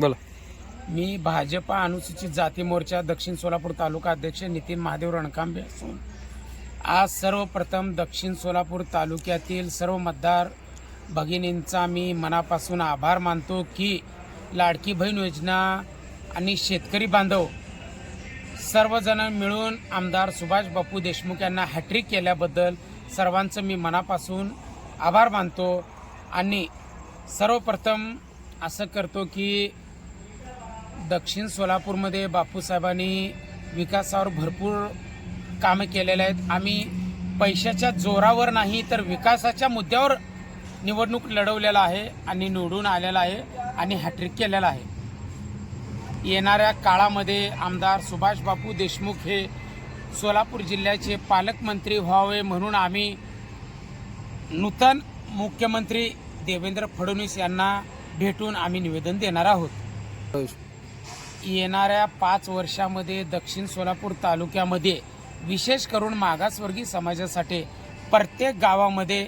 बोला. मी भाजपा अनुसूचित जाती मोर्चा दक्षिण सोलापूर तालुका अध्यक्ष नितीन महादेव रणकांबे असून आज सर्वप्रथम दक्षिण सोलापूर तालुक्यातील सर्व मतदार भगिनींचा मी मनापासून आभार मानतो की लाडकी बहीण योजना आणि शेतकरी बांधव सर्वजण मिळून आमदार सुभाष बापू देशमुख यांना हॅट्रिक केल्याबद्दल सर्वांचं मी मनापासून आभार मानतो आणि सर्वप्रथम असं करतो की दक्षिण सोलापूरमध्ये बापूसाहेबांनी विकासावर भरपूर कामं केलेले आहेत. आम्ही पैशाच्या जोरावर नाही तर विकासाच्या मुद्द्यावर निवडणूक लढवलेला आहे आणि निवडून आलेला आहे आणि हॅट्रिक केलेला आहे. येणाऱ्या काळामध्ये आमदार सुभाष बापू देशमुख हे सोलापूर जिल्ह्याचे पालकमंत्री व्हावे म्हणून आम्ही नूतन मुख्यमंत्री देवेंद्र फडणवीस यांना भेटून आम्ही निवेदन देणार आहोत. येणाऱ्या पाच वर्षामध्ये दक्षिण सोलापूर तालुक्यामध्ये विशेष करून मागासवर्गीय समाजासाठी प्रत्येक गावामध्ये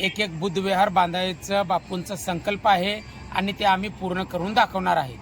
एक एक बुद्धविहार बांधायचं बापूंचा संकल्प आहे आणि ते आम्ही पूर्ण करून दाखवणार आहे.